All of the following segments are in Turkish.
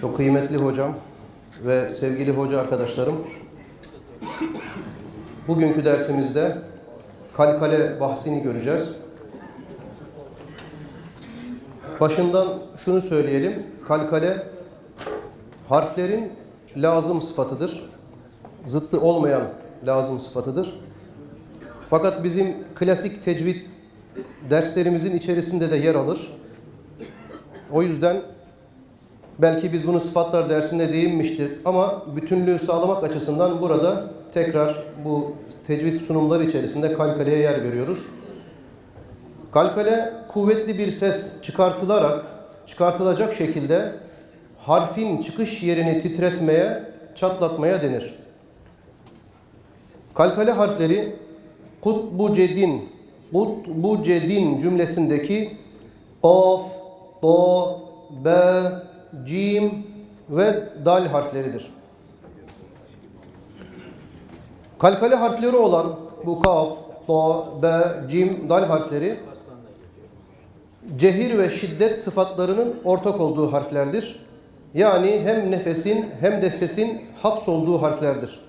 Çok kıymetli hocam ve sevgili hoca arkadaşlarım. Bugünkü dersimizde kalkale bahsini göreceğiz. Başından şunu söyleyelim. Kalkale harflerin lazım sıfatıdır. Zıttı olmayan lazım sıfatıdır. Fakat bizim klasik tecvid derslerimizin içerisinde de yer alır. O yüzden belki biz bunu sıfatlar dersinde değinmiştik ama bütünlüğü sağlamak açısından burada tekrar bu tecvid sunumları içerisinde kalkaleye yer veriyoruz. Kalkale kuvvetli bir ses çıkartılarak çıkartılacak şekilde harfin çıkış yerini titretmeye, çatlatmaya denir. Kalkale harfleri kutbu cedin, kutbu cedin cümlesindeki of, to, be, cim ve dal harfleridir. Kalkale harfleri olan bu kaf, to, be, cim, dal harfleri cehir ve şiddet sıfatlarının ortak olduğu harflerdir. Yani hem nefesin hem de sesin hapsolduğu harflerdir.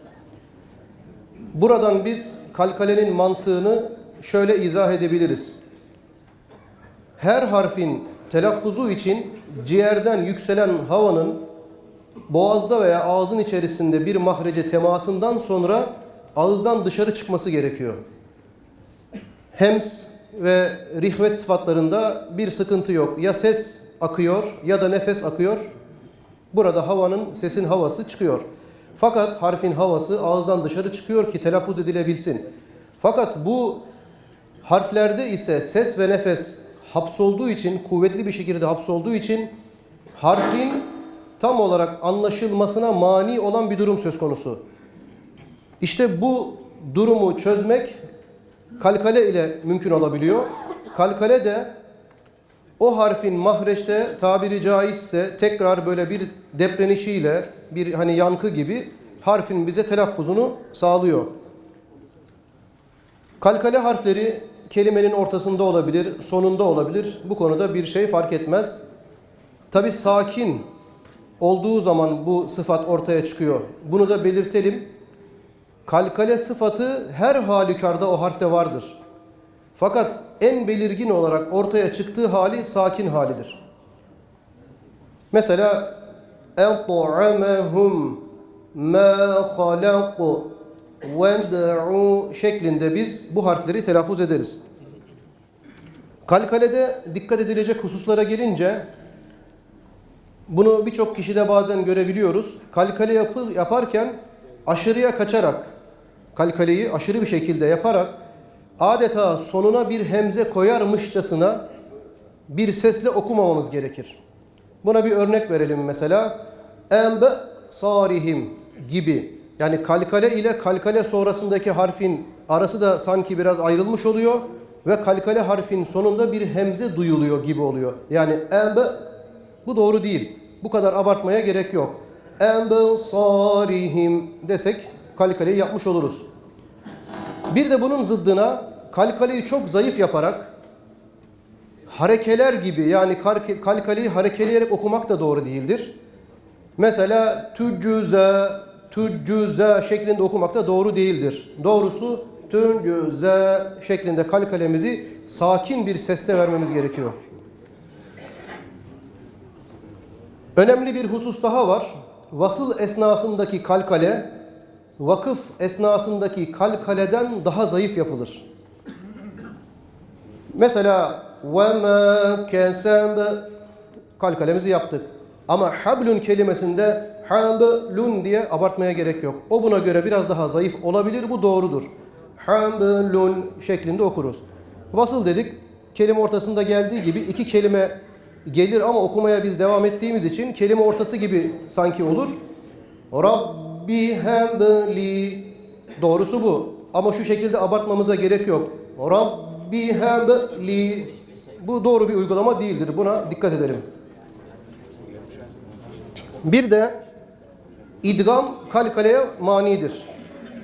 Buradan biz kalkalenin mantığını şöyle izah edebiliriz. Her harfin telaffuzu için ciğerden yükselen havanın boğazda veya ağzın içerisinde bir mahrece temasından sonra ağızdan dışarı çıkması gerekiyor. Hems ve rihvet sıfatlarında bir sıkıntı yok. Ya ses akıyor ya da nefes akıyor. Burada havanın, sesin havası çıkıyor. Fakat harfin havası ağızdan dışarı çıkıyor ki telaffuz edilebilsin. Fakat bu harflerde ise ses ve nefes hapsolduğu için, kuvvetli bir şekilde hapsolduğu için harfin tam olarak anlaşılmasına mani olan bir durum söz konusu. İşte bu durumu çözmek kalkale ile mümkün olabiliyor. Kalkale de o harfin mahreçte tabiri caizse tekrar böyle bir deprenişiyle bir hani yankı gibi harfin bize telaffuzunu sağlıyor. Kalkale harfleri kelimenin ortasında olabilir, sonunda olabilir. Bu konuda bir şey fark etmez. Tabi sakin olduğu zaman bu sıfat ortaya çıkıyor. Bunu da belirtelim. Kalkale sıfatı her halükarda o harfte vardır. Fakat en belirgin olarak ortaya çıktığı hali sakin halidir. Mesela اَطْعَمَهُمْ مَا خَلَقُ وَدْعُوا şeklinde biz bu harfleri telaffuz ederiz. Kalkalede dikkat edilecek hususlara gelince bunu birçok kişide bazen görebiliyoruz. Kalkale yapı, yaparken aşırıya kaçarak, kalkaleyi aşırı bir şekilde yaparak adeta sonuna bir hemze koyarmışçasına bir sesle okumamamız gerekir. Buna bir örnek verelim mesela. Embe sarihim gibi. yani kalkale ile kalkale sonrasındaki harfin arası da sanki biraz ayrılmış oluyor ve kalkale harfin sonunda bir hemze duyuluyor gibi oluyor. Yani embe bu doğru değil. Bu kadar abartmaya gerek yok. Embe sarihim desek kalkaleyi yapmış oluruz. Bir de bunun zıddına kalkaleyi çok zayıf yaparak harekeler gibi yani kalkaleyi harekeleyerek okumak da doğru değildir. Mesela tüccüze, tüccüze şeklinde okumak da doğru değildir. Doğrusu tüccüze şeklinde kalkalemizi sakin bir sesle vermemiz gerekiyor. Önemli bir husus daha var. Vasıl esnasındaki kalkale, vakıf esnasındaki kalkaleden daha zayıf yapılır. Mesela وَمَا كَسَبَ kalkalemizi yaptık. Ama hablun kelimesinde hablun diye abartmaya gerek yok. O buna göre biraz daha zayıf olabilir. Bu doğrudur. Hablun şeklinde okuruz. Vasıl dedik. Kelime ortasında geldiği gibi iki kelime gelir ama okumaya biz devam ettiğimiz için kelime ortası gibi sanki olur. Rabbi hebli doğrusu bu. Ama şu şekilde abartmamıza gerek yok. Rabbi hebli bu doğru bir uygulama değildir. Buna dikkat edelim. Bir de idgam kalkaleye manidir.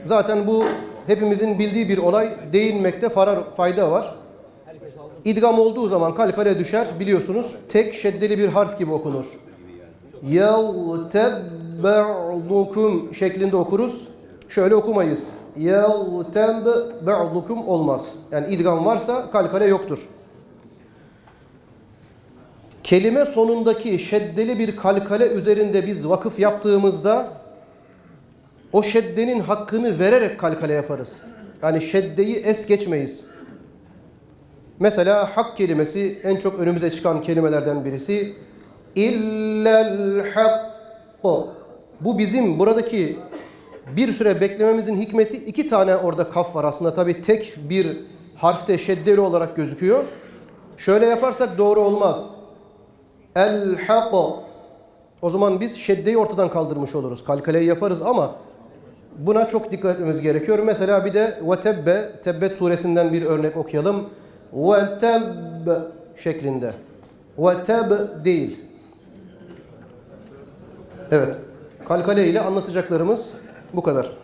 Zaten bu hepimizin bildiği bir olay. Değinmekte farar, fayda var. İdgam olduğu zaman kalkale düşer biliyorsunuz. Tek şeddeli bir harf gibi okunur. yevteb ba'dukum şeklinde okuruz. Şöyle okumayız. Yevteb ba'dukum olmaz. Yani idgam varsa kalkale yoktur. Kelime sonundaki şeddeli bir kalkale üzerinde biz vakıf yaptığımızda o şeddenin hakkını vererek kalkale yaparız. Yani şeddeyi es geçmeyiz. Mesela hak kelimesi en çok önümüze çıkan kelimelerden birisi. İllel hakku. Bu bizim buradaki bir süre beklememizin hikmeti iki tane orada kaf var aslında. Tabi tek bir harfte şeddeli olarak gözüküyor. Şöyle yaparsak doğru olmaz. El hakku. O zaman biz şeddeyi ortadan kaldırmış oluruz. Kalkaleyi yaparız ama buna çok dikkat etmemiz gerekiyor. Mesela bir de ve tebbe, Tebbet suresinden bir örnek okuyalım. Ve tebb şeklinde. Ve teb değil. Evet. Kalkale ile anlatacaklarımız bu kadar.